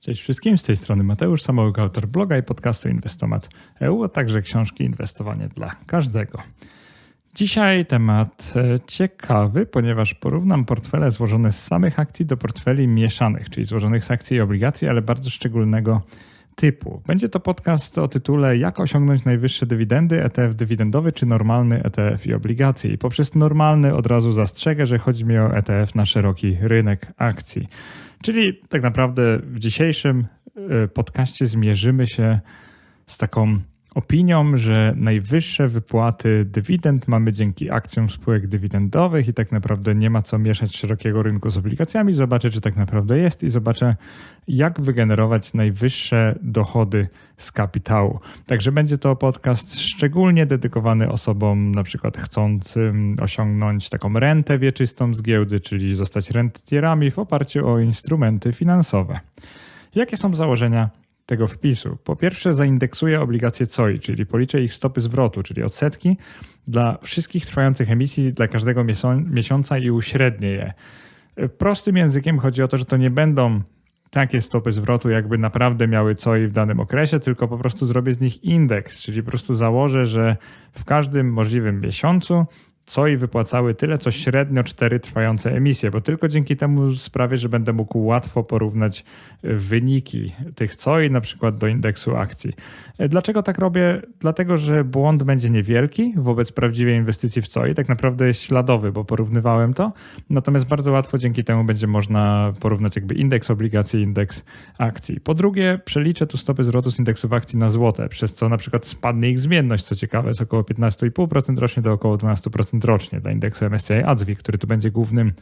Cześć wszystkim, z tej strony Mateusz Samołyk, autor bloga i podcastu Inwestomat EU, a także książki Inwestowanie dla każdego. Dzisiaj temat e, ciekawy, ponieważ porównam portfele złożone z samych akcji do portfeli mieszanych, czyli złożonych z akcji i obligacji, ale bardzo szczególnego typu. Będzie to podcast o tytule Jak osiągnąć najwyższe dywidendy, ETF dywidendowy czy normalny ETF i obligacje. I poprzez normalny od razu zastrzegę, że chodzi mi o ETF na szeroki rynek akcji. Czyli tak naprawdę w dzisiejszym e, podcaście zmierzymy się z taką opinią, że najwyższe wypłaty dywidend mamy dzięki akcjom spółek dywidendowych i tak naprawdę nie ma co mieszać szerokiego rynku z obligacjami. Zobaczę, czy tak naprawdę jest i zobaczę, jak wygenerować najwyższe dochody z kapitału. Także będzie to podcast szczególnie dedykowany osobom na przykład chcącym osiągnąć taką rentę wieczystą z giełdy, czyli zostać rentierami w oparciu o instrumenty finansowe. Jakie są założenia tego wpisu. Po pierwsze, zaindeksuję obligacje COI, czyli policzę ich stopy zwrotu, czyli odsetki dla wszystkich trwających emisji dla każdego miesiąca i uśrednię je. Prostym językiem chodzi o to, że to nie będą takie stopy zwrotu, jakby naprawdę miały COI w danym okresie, tylko po prostu zrobię z nich indeks, czyli po prostu założę, że w każdym możliwym miesiącu co i wypłacały tyle, co średnio cztery trwające emisje, bo tylko dzięki temu sprawię, że będę mógł łatwo porównać e, wyniki tych COI na przykład do indeksu akcji. E, dlaczego tak robię? Dlatego, że błąd będzie niewielki wobec prawdziwej inwestycji w COI, tak naprawdę jest śladowy, bo porównywałem to, natomiast bardzo łatwo dzięki temu będzie można porównać jakby indeks obligacji, indeks akcji. Po drugie, przeliczę tu stopy zwrotu z indeksów akcji na złote, przez co na przykład spadnie ich zmienność, co ciekawe, z około 15,5% rocznie do około 12% rocznie dla indeksu MSCI ADSWI, który tu będzie głównym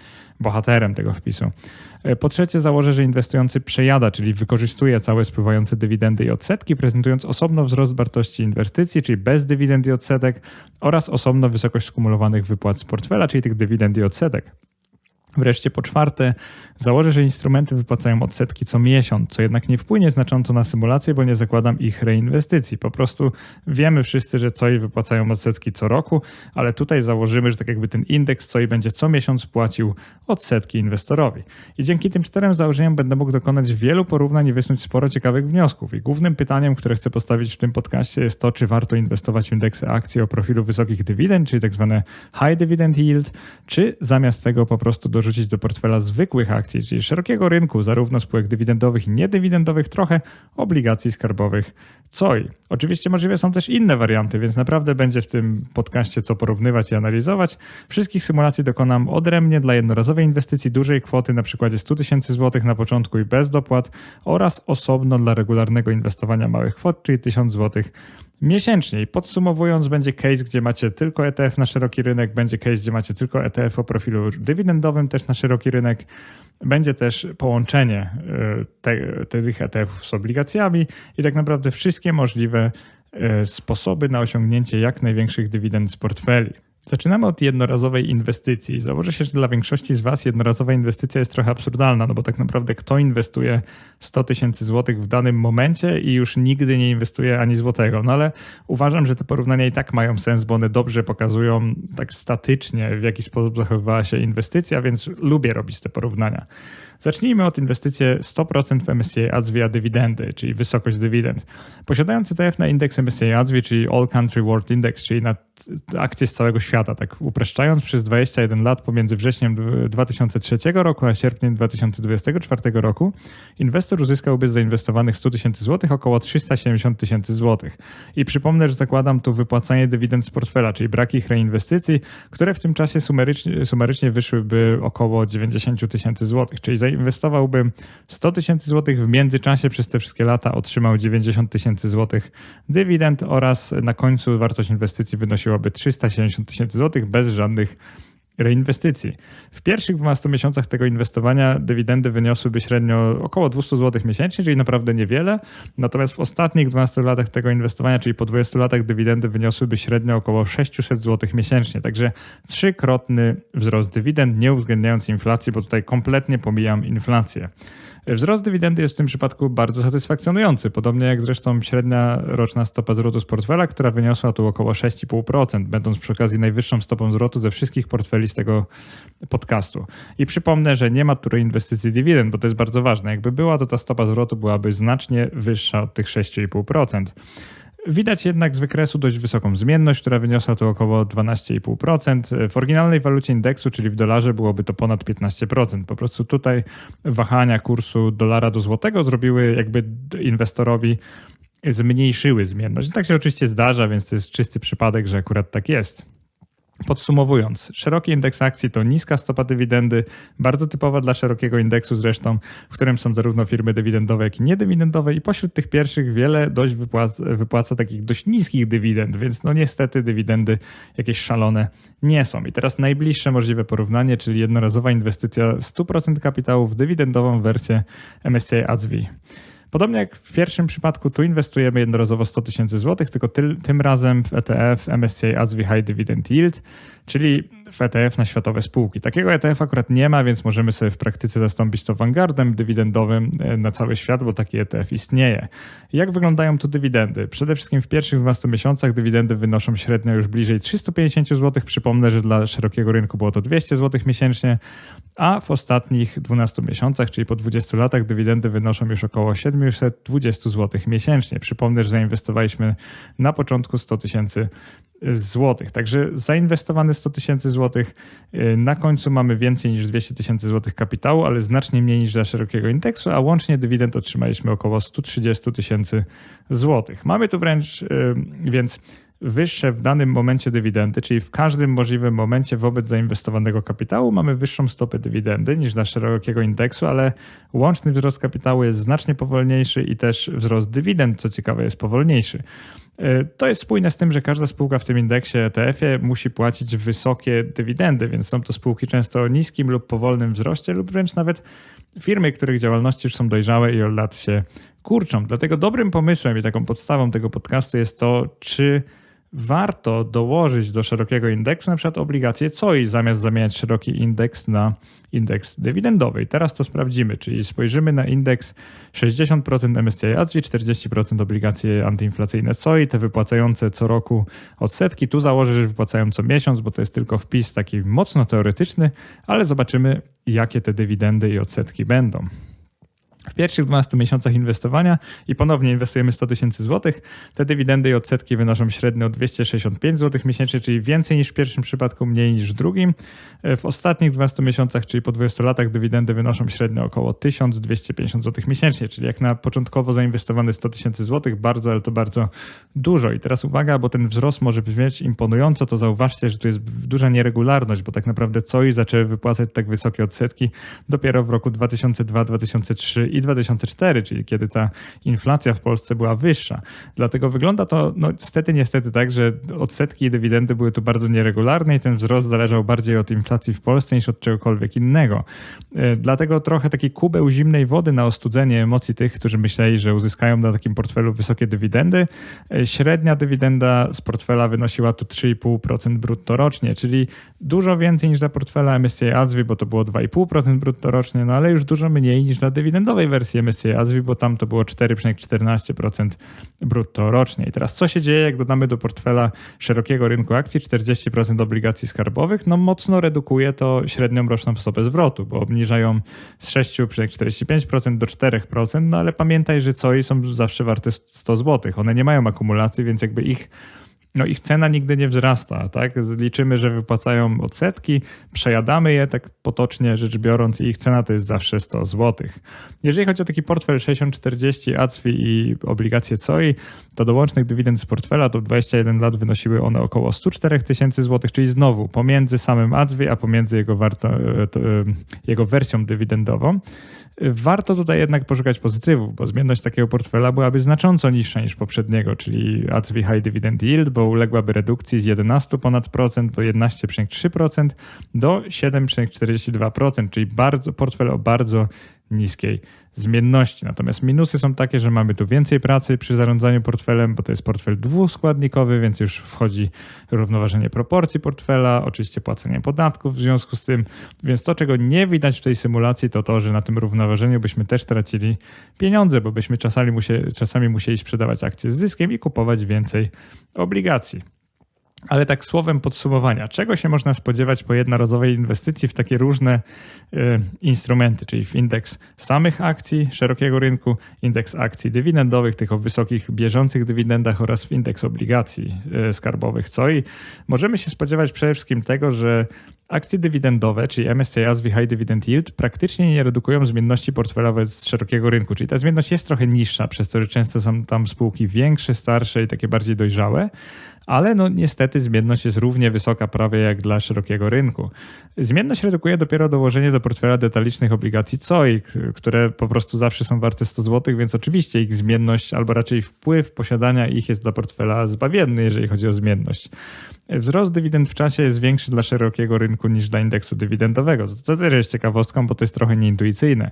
bohaterem tego wpisu. E, po trzecie założę, że inwestujący przejada, czyli wykorzystuje całe spływające dywidendy i odsetki, prezentując osobno wzrost wartości inwestycji, czyli bez dywidend i odsetek oraz osobno wysokość skumulowanych wypłat z portfela, czyli tych dywidend i odsetek. Wreszcie po czwarte, założę, że instrumenty wypłacają odsetki co miesiąc, co jednak nie wpłynie znacząco na symulację, bo nie zakładam ich reinwestycji. Po prostu wiemy wszyscy, że COI wypłacają odsetki co roku, ale tutaj założymy, że tak jakby ten indeks COI będzie co miesiąc płacił odsetki inwestorowi. I dzięki tym czterem założeniom będę mógł dokonać wielu porównań i wysnuć sporo ciekawych wniosków. I głównym pytaniem, które chcę postawić w tym podcaście jest to, czy warto inwestować w indeksy akcji o profilu wysokich dywidend, czyli tak zwane high dividend yield, czy zamiast tego po prostu dorzucić dorzucić do portfela zwykłych akcji, czyli szerokiego rynku, zarówno spółek dywidendowych i niedywidendowych, trochę obligacji skarbowych COI. Oczywiście możliwe są też inne warianty, więc naprawdę będzie w tym podcaście co porównywać i analizować. Wszystkich symulacji dokonam odrębnie dla jednorazowej inwestycji dużej kwoty, na przykładzie 100 tysięcy złotych na początku i bez dopłat oraz osobno dla regularnego inwestowania małych kwot, czyli 1000 złotych miesięcznie. I podsumowując, będzie case, gdzie macie tylko ETF na szeroki rynek, będzie case, gdzie macie tylko ETF o profilu dywidendowym też na szeroki rynek. Będzie też połączenie e, te, tych ETF-ów z obligacjami i tak naprawdę wszystkie możliwe e, sposoby na osiągnięcie jak największych dywidend z portfeli. Zaczynamy od jednorazowej inwestycji. Założę się, że dla większości z Was jednorazowa inwestycja jest trochę absurdalna, no bo tak naprawdę kto inwestuje 100 tysięcy złotych w danym momencie i już nigdy nie inwestuje ani złotego. No ale uważam, że te porównania i tak mają sens, bo one dobrze pokazują tak statycznie, w jaki sposób zachowywała się inwestycja, więc lubię robić te porównania. Zacznijmy od inwestycji 100% w MSCI ADS via dywidendy, czyli wysokość dywidend. Posiadając ETF na indeks MSCI ADS, czyli All Country World Index, czyli na akcje z całego świata, tak upraszczając, przez 21 lat pomiędzy wrześniem 2003 roku a sierpniem 2024 roku, inwestor uzyskałby z zainwestowanych 100 tysięcy złotych około 370 tysięcy złotych. I przypomnę, że zakładam tu wypłacanie dywidend z portfela, czyli brak ich reinwestycji, które w tym czasie sumarycznie, sumarycznie wyszłyby około 90 tysięcy złotych, czyli zainwestowałbym 100 tysięcy złotych w międzyczasie przez te wszystkie lata otrzymał 90 tysięcy złotych dywidend oraz na końcu wartość inwestycji wynosiłaby 370 tysięcy złotych bez żadnych reinwestycji. W pierwszych 12 miesiącach tego inwestowania dywidendy wyniosłyby średnio około 200 zł miesięcznie, czyli naprawdę niewiele. Natomiast w ostatnich 12 latach tego inwestowania, czyli po 20 latach, dywidendy wyniosłyby średnio około 600 zł miesięcznie. Także trzykrotny wzrost dywidend, nie uwzględniając inflacji, bo tutaj kompletnie pomijam inflację. Wzrost dywidendy jest w tym przypadku bardzo satysfakcjonujący, podobnie jak zresztą średnia roczna stopa zwrotu z portfela, która wyniosła tu około 6,5%, będąc przy okazji najwyższą stopą zwrotu ze wszystkich portfeli z tego podcastu. I przypomnę, że nie ma tu inwestycji dywidend, bo to jest bardzo ważne. Jakby była, to ta stopa zwrotu byłaby znacznie wyższa od tych 6,5%. Widać jednak z wykresu dość wysoką zmienność, która wyniosła to około 12,5%. W oryginalnej walucie indeksu, czyli w dolarze, byłoby to ponad 15%. Po prostu tutaj wahania kursu dolara do złotego zrobiły jakby inwestorowi zmniejszyły zmienność. Tak się oczywiście zdarza, więc to jest czysty przypadek, że akurat tak jest. Podsumowując, szeroki indeks akcji to niska stopa dywidendy, bardzo typowa dla szerokiego indeksu zresztą, w którym są zarówno firmy dywidendowe, jak i niedywidendowe i pośród tych pierwszych wiele dość wypłaca, wypłaca takich dość niskich dywidend, więc no niestety dywidendy jakieś szalone nie są. I teraz najbliższe możliwe porównanie, czyli jednorazowa inwestycja 100% kapitału w dywidendową wersję MSCI ADSV. Podobnie jak w pierwszym przypadku, tu inwestujemy jednorazowo 100 tysięcy złotych, tylko ty, tym razem w ETF MSCI ASV High Dividend Yield, czyli w ETF na światowe spółki. Takiego ETF akurat nie ma, więc możemy sobie w praktyce zastąpić to Vanguardem dywidendowym e, na cały świat, bo taki ETF istnieje. Jak wyglądają tu dywidendy? Przede wszystkim w pierwszych 12 miesiącach dywidendy wynoszą średnio już bliżej 350 zł. Przypomnę, że dla szerokiego rynku było to 200 zł miesięcznie, a w ostatnich 12 miesiącach, czyli po 20 latach, dywidendy wynoszą już około 720 zł miesięcznie. Przypomnę, że zainwestowaliśmy na początku 100 tysięcy złotych. Także zainwestowane 100 tysięcy złotych, y, na końcu mamy więcej niż 200 tysięcy złotych kapitału, ale znacznie mniej niż dla szerokiego indeksu, a łącznie dywidend otrzymaliśmy około 130 tysięcy złotych. Mamy tu wręcz y, więc wyższe w danym momencie dywidendy, czyli w każdym możliwym momencie wobec zainwestowanego kapitału mamy wyższą stopę dywidendy niż dla szerokiego indeksu, ale łączny wzrost kapitału jest znacznie powolniejszy i też wzrost dywidend, co ciekawe, jest powolniejszy. E, to jest spójne z tym, że każda spółka w tym indeksie ETF-ie musi płacić wysokie dywidendy, więc są to spółki często o niskim lub powolnym wzroście, lub wręcz nawet firmy, których działalności już są dojrzałe i od lat się kurczą. Dlatego dobrym pomysłem i taką podstawą tego podcastu jest to, czy warto dołożyć do szerokiego indeksu na przykład obligacje COI zamiast zamieniać szeroki indeks na indeks dywidendowy. I teraz to sprawdzimy, czyli spojrzymy na indeks 60% MSCI ASWI, 40% obligacje antyinflacyjne COI, te wypłacające co roku odsetki. Tu założę, że wypłacają co miesiąc, bo to jest tylko wpis taki mocno teoretyczny, ale zobaczymy, jakie te dywidendy i odsetki będą. W pierwszych 12 miesiącach inwestowania i ponownie inwestujemy 100 tysięcy złotych, te dywidendy i odsetki wynoszą średnio 265 zł miesięcznie, czyli więcej niż w pierwszym przypadku, mniej niż w drugim. W ostatnich 12 miesiącach, czyli po 20 latach, dywidendy wynoszą średnio około 1250 zł miesięcznie, czyli jak na początkowo zainwestowane 100 tysięcy złotych, bardzo, ale to bardzo dużo. I teraz uwaga, bo ten wzrost może brzmieć imponująco, to zauważcie, że tu jest duża nieregularność, bo tak naprawdę COI zaczęły wypłacać tak wysokie odsetki dopiero w roku 2002, 2003 i 2004, czyli kiedy ta inflacja w Polsce była wyższa. Dlatego wygląda to no, niestety, niestety tak, że odsetki i dywidendy były tu bardzo nieregularne i ten wzrost zależał bardziej od inflacji w Polsce niż od czegokolwiek innego. E, dlatego trochę taki kubeł zimnej wody na ostudzenie emocji tych, którzy myśleli, że uzyskają na takim portfelu wysokie dywidendy. E, średnia dywidenda z portfela wynosiła tu 3,5% brutto rocznie, czyli dużo więcej niż dla portfela MSCI ADSWI, bo to było 2,5% brutto rocznie, no ale już dużo mniej niż dla dywidendowej wersji MSCI ASWI, bo tam to było 4,14% brutto rocznie. I teraz co się dzieje, jak dodamy do portfela szerokiego rynku akcji 40% obligacji skarbowych? No mocno redukuje to średnią roczną stopę zwrotu, bo obniżają z 6,45% do 4%, no ale pamiętaj, że COI są zawsze warte 100 zł. One nie mają akumulacji, więc jakby ich no ich cena nigdy nie wzrasta, tak? Liczymy, że wypłacają odsetki, przejadamy je tak potocznie rzecz biorąc i ich cena to jest zawsze 100 zł. Jeżeli chodzi o taki portfel 60-40 ACFI i obligacje COI, to do łącznych dywidend z portfela to w 21 lat wynosiły one około 104 tysięcy złotych, czyli znowu pomiędzy samym ACFI, a pomiędzy jego, warto, e, e, jego wersją dywidendową. Warto tutaj jednak poszukać pozytywów, bo zmienność takiego portfela byłaby znacząco niższa niż poprzedniego, czyli ACV High Dividend Yield, bo uległaby redukcji z 11 ponad procent do 11,3% do 7,42%, czyli bardzo, portfel o bardzo niskiej zmienności. Natomiast minusy są takie, że mamy tu więcej pracy przy zarządzaniu portfelem, bo to jest portfel dwuskładnikowy, więc już wchodzi równoważenie proporcji portfela, oczywiście płacenie podatków w związku z tym. Więc to, czego nie widać w tej symulacji, to to, że na tym równoważeniu byśmy też tracili pieniądze, bo byśmy czasami, musieli, czasami musieli sprzedawać akcje z zyskiem i kupować więcej obligacji. Ale tak słowem podsumowania, czego się można spodziewać po jednorazowej inwestycji w takie różne y, instrumenty, czyli w indeks samych akcji szerokiego rynku, indeks akcji dywidendowych, tych o wysokich bieżących dywidendach oraz w indeks obligacji y, skarbowych, co i możemy się spodziewać przede wszystkim tego, że Akcje dywidendowe, czyli MSCI ASWI High Dividend Yield, praktycznie nie redukują zmienności portfelowej z szerokiego rynku, czyli ta zmienność jest trochę niższa, przez że często są tam spółki większe, starsze i takie bardziej dojrzałe, ale no niestety zmienność jest równie wysoka prawie jak dla szerokiego rynku. Zmienność redukuje dopiero dołożenie do portfela detalicznych obligacji COI, które po prostu zawsze są warte 100 zł, więc oczywiście ich zmienność albo raczej wpływ posiadania ich jest dla portfela zbawienny, jeżeli chodzi o zmienność. Wzrost dywidend w czasie jest większy dla szerokiego rynku niż dla indeksu dywidendowego, co też jest ciekawostką, bo to jest trochę nieintuicyjne.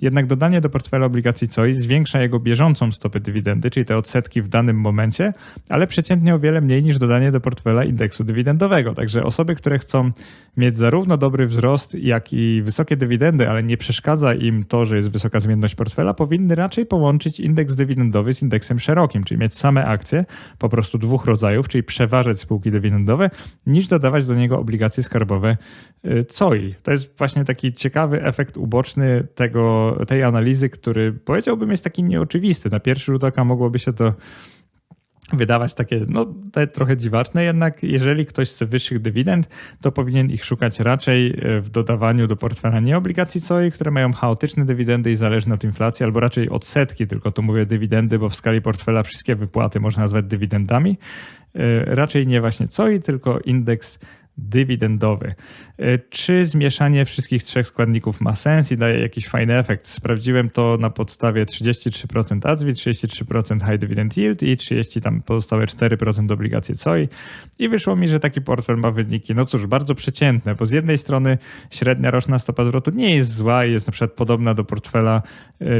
Jednak dodanie do portfela obligacji COI zwiększa jego bieżącą stopę dywidendy, czyli te odsetki w danym momencie, ale przeciętnie o wiele mniej niż dodanie do portfela indeksu dywidendowego. Także osoby, które chcą mieć zarówno dobry wzrost, jak i wysokie dywidendy, ale nie przeszkadza im to, że jest wysoka zmienność portfela, powinny raczej połączyć indeks dywidendowy z indeksem szerokim, czyli mieć same akcje po prostu dwóch rodzajów, czyli przeważać spółki dywidendowe, niż dodawać do niego obligacje skarbowe y, COI. To jest właśnie taki ciekawy efekt uboczny tego, tej analizy, który powiedziałbym jest taki nieoczywisty. Na pierwszy rzut oka mogłoby się to wydawać takie, no te trochę dziwaczne, jednak jeżeli ktoś chce wyższych dywidend, to powinien ich szukać raczej e, w dodawaniu do portfela nie obligacji COI, które mają chaotyczne dywidendy i zależne od inflacji, albo raczej odsetki, tylko tu mówię dywidendy, bo w skali portfela wszystkie wypłaty można nazwać dywidendami. E, raczej nie właśnie COI, tylko indeks dywidendowy. E, czy zmieszanie wszystkich trzech składników ma sens i daje jakiś fajny efekt? Sprawdziłem to na podstawie 33% ADSWI, 33% High Dividend Yield i 30 tam pozostałe 4% obligacji COI i wyszło mi, że taki portfel ma wyniki, no cóż, bardzo przeciętne, bo z jednej strony średnia roczna stopa zwrotu nie jest zła i jest na przykład podobna do portfela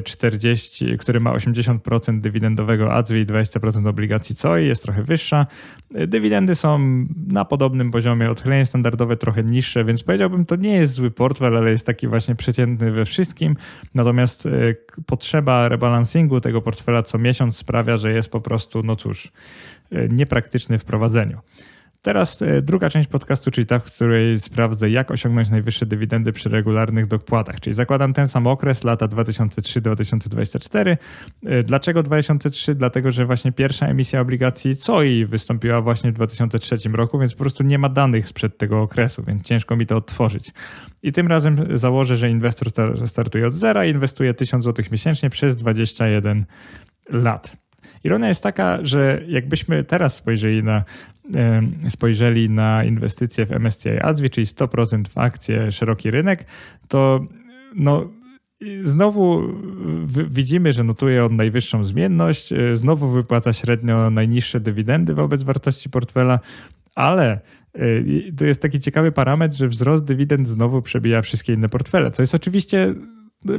40, e, który ma 80% dywidendowego ADSWI i 20% obligacji COI, jest trochę wyższa. E, dywidendy są na podobnym poziomie od odchylenie standardowe trochę niższe, więc powiedziałbym, to nie jest zły portfel, ale jest taki właśnie przeciętny we wszystkim. Natomiast e, potrzeba rebalansingu tego portfela co miesiąc sprawia, że jest po prostu, no cóż, e, niepraktyczny w prowadzeniu. Teraz e, druga część podcastu, czyli ta, w której sprawdzę, jak osiągnąć najwyższe dywidendy przy regularnych dopłatach. Czyli zakładam ten sam okres, lata 2003-2024. E, dlaczego 2003? Dlatego, że właśnie pierwsza emisja obligacji COI wystąpiła właśnie w 2003 roku, więc po prostu nie ma danych sprzed tego okresu, więc ciężko mi to odtworzyć. I tym razem założę, że inwestor startuje od zera i inwestuje 1000 zł miesięcznie przez 21 lat. Ironia jest taka, że jakbyśmy teraz spojrzeli na, spojrzeli na inwestycje w MSCI ASWI, czyli 100% w akcje, szeroki rynek, to no, Znowu widzimy, że notuje on najwyższą zmienność, e, znowu wypłaca średnio najniższe dywidendy wobec wartości portfela, ale e, to jest taki ciekawy parametr, że wzrost dywidend znowu przebija wszystkie inne portfele, co jest oczywiście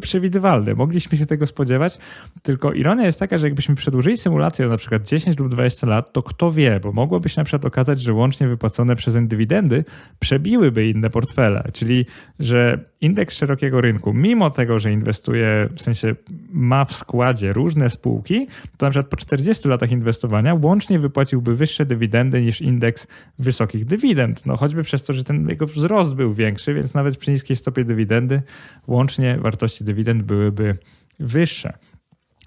przewidywalne. Mogliśmy się tego spodziewać, tylko ironia jest taka, że jakbyśmy przedłużyli symulację o na przykład 10 lub 20 lat, to kto wie, bo mogłoby się na przykład okazać, że łącznie wypłacone przez dywidendy przebiłyby inne portfele, czyli że indeks szerokiego rynku, mimo tego, że inwestuje, w sensie ma w składzie różne spółki, to na przykład po 40 latach inwestowania łącznie wypłaciłby wyższe dywidendy niż indeks wysokich dywidend. No choćby przez to, że ten jego wzrost był większy, więc nawet przy niskiej stopie dywidendy łącznie wartości dywidend byłyby wyższe.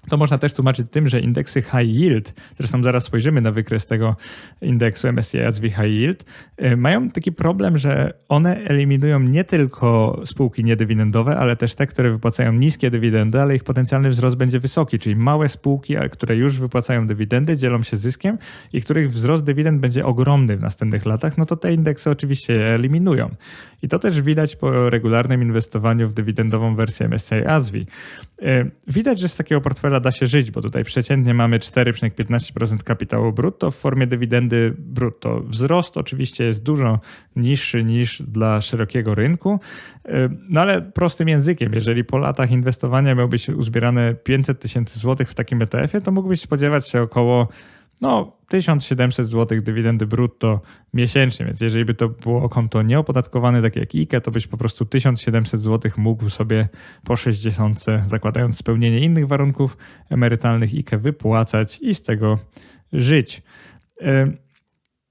To można też tłumaczyć tym, że indeksy high yield, zresztą zaraz spojrzymy na wykres tego indeksu MSCI ASV High Yield, y, mają taki problem, że one eliminują nie tylko spółki niedywidendowe, ale też te, które wypłacają niskie dywidendy, ale ich potencjalny wzrost będzie wysoki, czyli małe spółki, które już wypłacają dywidendy, dzielą się zyskiem i których wzrost dywidend będzie ogromny w następnych latach, no to te indeksy oczywiście je eliminują. I to też widać po regularnym inwestowaniu w dywidendową wersję MSCI ASV. Widać, że z takiego portfela da się żyć, bo tutaj przeciętnie mamy 4,15% kapitału brutto w formie dywidendy brutto. Wzrost oczywiście jest dużo niższy niż dla szerokiego rynku, no ale prostym językiem, jeżeli po latach inwestowania miał być uzbierane 500 tysięcy złotych w takim ETF-ie, to mógłbyś spodziewać się około no, 1700 zł dywidendy brutto miesięcznie, więc jeżeli by to było konto nieopodatkowane, takie jak IKE, to byś po prostu 1700 zł mógł sobie po 60, zakładając spełnienie innych warunków emerytalnych IKE, wypłacać i z tego żyć.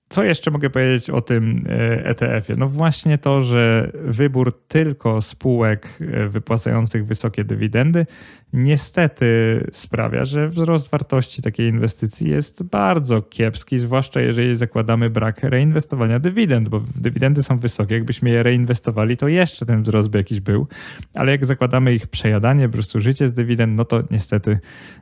Co jeszcze mogę powiedzieć o tym ETF-ie? No właśnie to, że wybór tylko spółek e, wypłacających wysokie dywidendy niestety sprawia, że wzrost wartości takiej inwestycji jest bardzo kiepski, zwłaszcza jeżeli zakładamy brak reinwestowania dywidend, bo dywidendy są wysokie. Jakbyśmy je reinwestowali, to jeszcze ten wzrost by jakiś był, ale jak zakładamy ich przejadanie, po prostu życie z dywidend, no to niestety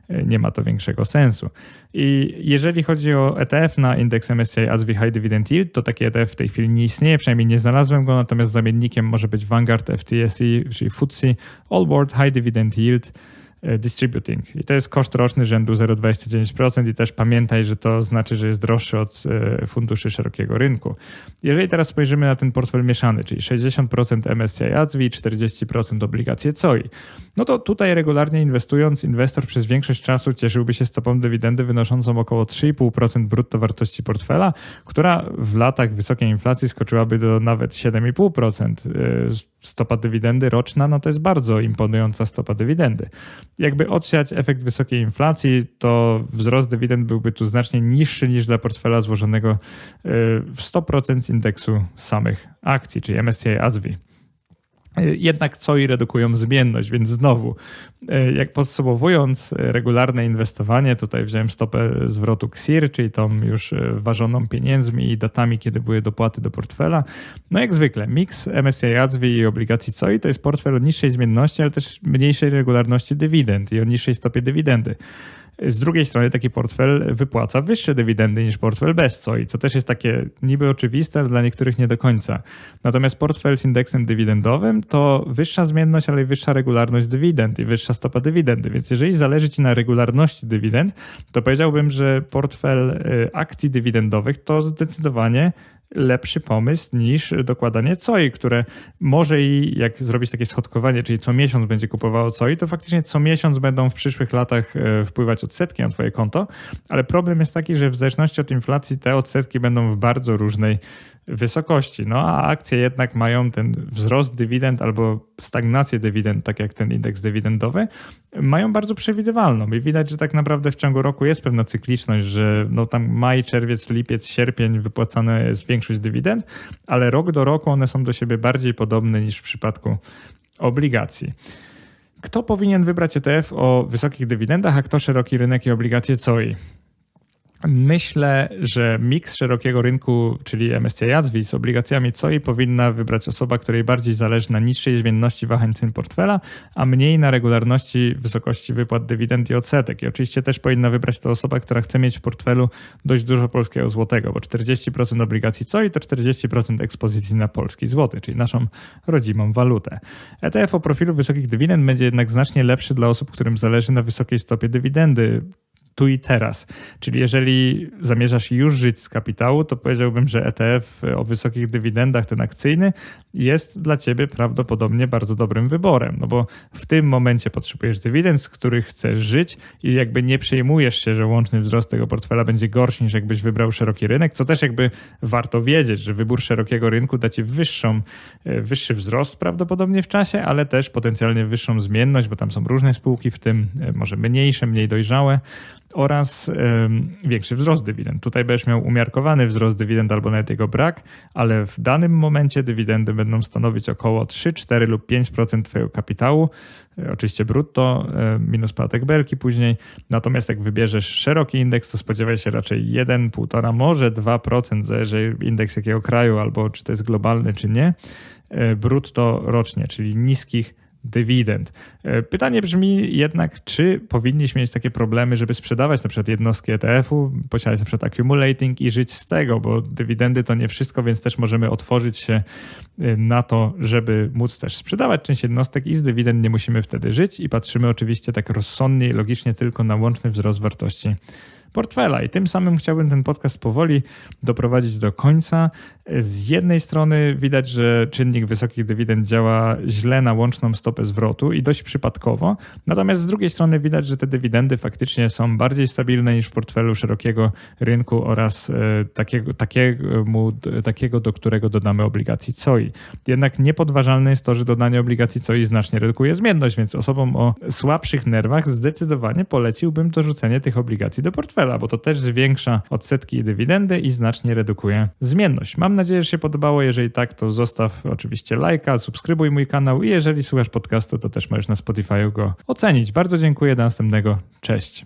e, nie ma to większego sensu. I jeżeli chodzi o ETF na indeks MSCI ASWI High Dividend Yield, to taki ETF w tej chwili nie istnieje, przynajmniej nie znalazłem go, natomiast zamiennikiem może być Vanguard FTSE, czyli FTSE All World High Dividend Yield. E, distributing. I to jest koszt roczny rzędu 0,29% i też pamiętaj, że to znaczy, że jest droższy od e, funduszy szerokiego rynku. Jeżeli teraz spojrzymy na ten portfel mieszany, czyli 60% MSCI ACWI, 40% obligacje COI, no to tutaj regularnie inwestując, inwestor przez większość czasu cieszyłby się stopą dywidendy wynoszącą około 3,5% brutto wartości portfela, która w latach wysokiej inflacji skoczyłaby do nawet 7,5%. Stopa dywidendy roczna, no to jest bardzo imponująca stopa dywidendy jakby odsiać efekt wysokiej inflacji, to wzrost dywidend byłby tu znacznie niższy niż dla portfela złożonego y, w 100% indeksu samych akcji, czyli MSCI ASWI. Jednak co i redukują zmienność, więc znowu, e, jak podsumowując regularne inwestowanie, tutaj wziąłem stopę zwrotu KSIR, czyli tą już e, ważoną pieniędzmi i datami, kiedy były dopłaty do portfela. No jak zwykle, miks MSCI ACWI i obligacji COI to jest portfel o niższej zmienności, ale też mniejszej regularności dywidend i o niższej stopie dywidendy. Z drugiej strony taki portfel wypłaca wyższe dywidendy niż portfel bez COI, co też jest takie niby oczywiste, ale dla niektórych nie do końca. Natomiast portfel z indeksem dywidendowym to wyższa zmienność, ale i wyższa regularność dywidend i wyższa stopa dywidendy. Więc jeżeli zależy Ci na regularności dywidend, to powiedziałbym, że portfel y, akcji dywidendowych to zdecydowanie lepszy pomysł niż dokładanie COI, które może i jak zrobić takie schodkowanie, czyli co miesiąc będzie kupowało COI, to faktycznie co miesiąc będą w przyszłych latach e, wpływać odsetki na twoje konto, ale problem jest taki, że w zależności od inflacji te odsetki będą w bardzo różnej wysokości. No a akcje jednak mają ten wzrost dywidend albo stagnację dywidend, tak jak ten indeks dywidendowy, mają bardzo przewidywalną i widać, że tak naprawdę w ciągu roku jest pewna cykliczność, że no tam maj, czerwiec, lipiec, sierpień wypłacane jest większość dywidend, ale rok do roku one są do siebie bardziej podobne niż w przypadku obligacji. Kto powinien wybrać ETF o wysokich dywidendach, a kto szeroki rynek i obligacje COI? Myślę, że miks szerokiego rynku, czyli MSCI ASWI z obligacjami COI powinna wybrać osoba, której bardziej zależy na niższej zmienności wahań cen portfela, a mniej na regularności wysokości wypłat dywidend i odsetek. I oczywiście też powinna wybrać to osoba, która chce mieć w portfelu dość dużo polskiego złotego, bo 40% obligacji COI to 40% ekspozycji na polski złoty, czyli naszą rodzimą walutę. ETF o profilu wysokich dywidend będzie jednak znacznie lepszy dla osób, którym zależy na wysokiej stopie dywidendy, tu i teraz. Czyli jeżeli zamierzasz już żyć z kapitału, to powiedziałbym, że ETF o wysokich dywidendach, ten akcyjny, jest dla ciebie prawdopodobnie bardzo dobrym wyborem, no bo w tym momencie potrzebujesz dywidend, z których chcesz żyć i jakby nie przejmujesz się, że łączny wzrost tego portfela będzie gorszy niż jakbyś wybrał szeroki rynek, co też jakby warto wiedzieć, że wybór szerokiego rynku da ci wyższą, e, wyższy wzrost prawdopodobnie w czasie, ale też potencjalnie wyższą zmienność, bo tam są różne spółki, w tym e, może mniejsze, mniej dojrzałe, oraz większy wzrost dywidend. Tutaj będziesz miał umiarkowany wzrost dywidend albo nawet jego brak, ale w danym momencie dywidendy będą stanowić około 3, 4 lub 5% Twojego kapitału, e, oczywiście brutto, e, minus podatek belki później. Natomiast jak wybierzesz szeroki indeks, to spodziewaj się raczej 1, 1,5, może 2%, zależy indeks jakiego kraju albo czy to jest globalny, czy nie, e, brutto rocznie, czyli niskich dywidend. E, pytanie brzmi jednak, czy powinniśmy mieć takie problemy, żeby sprzedawać na przykład jednostki ETF-u, posiadać na przykład accumulating i żyć z tego, bo dywidendy to nie wszystko, więc też możemy otworzyć się e, na to, żeby móc też sprzedawać część jednostek i z dywidend nie musimy wtedy żyć i patrzymy oczywiście tak rozsądnie i logicznie tylko na łączny wzrost wartości portfela. I tym samym chciałbym ten podcast powoli doprowadzić do końca. Z jednej strony widać, że czynnik wysokich dywidend działa źle na łączną stopę zwrotu i dość przypadkowo, natomiast z drugiej strony widać, że te dywidendy faktycznie są bardziej stabilne niż w portfelu szerokiego rynku oraz e, takiego, takiego, do którego dodamy obligacji COI. Jednak niepodważalne jest to, że dodanie obligacji COI znacznie redukuje zmienność, więc osobom o słabszych nerwach zdecydowanie poleciłbym dorzucenie tych obligacji do portfela portfela, bo to też zwiększa odsetki i dywidendy i znacznie redukuje zmienność. Mam nadzieję, że się podobało. Jeżeli tak, to zostaw oczywiście lajka, subskrybuj mój kanał i jeżeli słuchasz podcastu, to też możesz na Spotify go ocenić. Bardzo dziękuję, do następnego. Cześć.